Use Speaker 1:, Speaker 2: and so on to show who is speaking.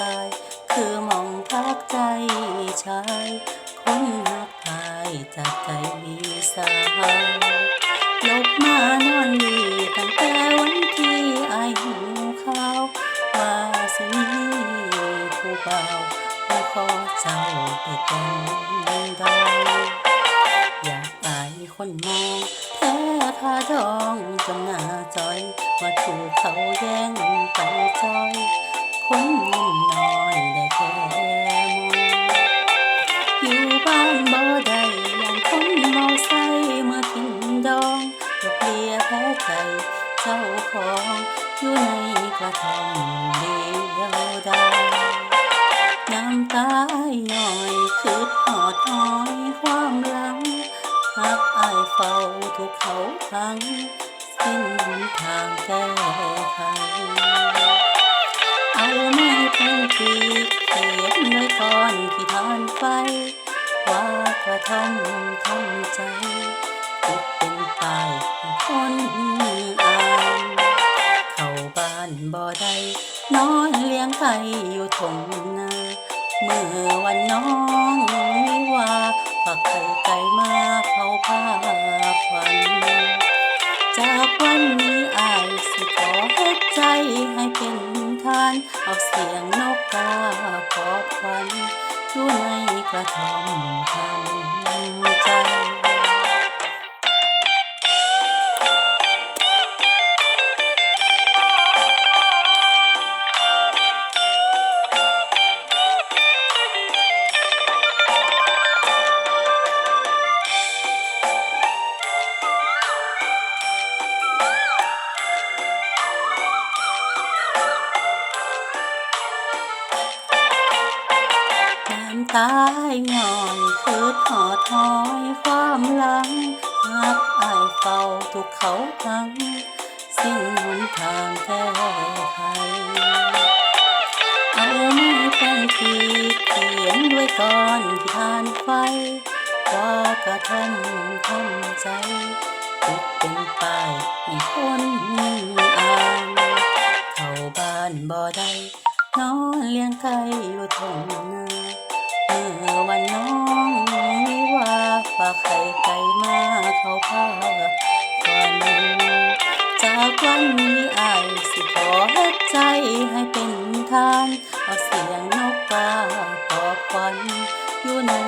Speaker 1: กาย คือมองพักใจชายคนหักตายจากใจมีสาวลบมานอนดีตั้งแต่วันที่อายหูเขาวมาสนีผู้เบาว่าขอเจ้าไปเป็นดังอยากตายคนมองแพ้พาดองจนหน้าจอยว่าถูกเขาแย่งไปจอย คนนน้อยได้แค่มองอยู่บ้านบ่ได้อย่างคนเมาใส่เมื่อกินดองดอกเบี้ยแพ้ใจเจ้าของอยู่ในกระท่อมเดียวดายน้ำตาหน่อยคือหอดหอยความหลังหักอายเฝ้าทุกเขาพังสิ้นทางแก้ไข เอาไม่เป็นทีเขียนไว้ก่อนที่ทานไฟว่ากระทำทำใจติดเป็นป้ายให้คนอ่านเข้าบ้านบ่ได้นอนเลี้ยงไก่อยู่ทงนาเมื่อวันน้องวิว่าฝากไข่ไก่มาเผาผ้าควันจากวันนี้อายสิขอเฮ็ดใจให้เป็นานเอาเสียงนกกาขอควันอยู่ในกระท่อมทำ ตายง่อยคือหอดหอยความหลังหักอายเฝ้าทุกเขาพังสิ้นหนทางแก้ไขเอาไม่เป็นทีเขียนด้วยก่อนที่ทานไฟว่ากระทำทำใจติดเป็นป้ายให้คนอ่านเข้าบ้านบ่ได้นอนเลี้ยงไก่อยู่ทง เขาพาก่อนจากวันนี้อายสิขอเฮ็ดใจให้เป็นทานเอาเสียงนกกาขอบควันอยู่ใน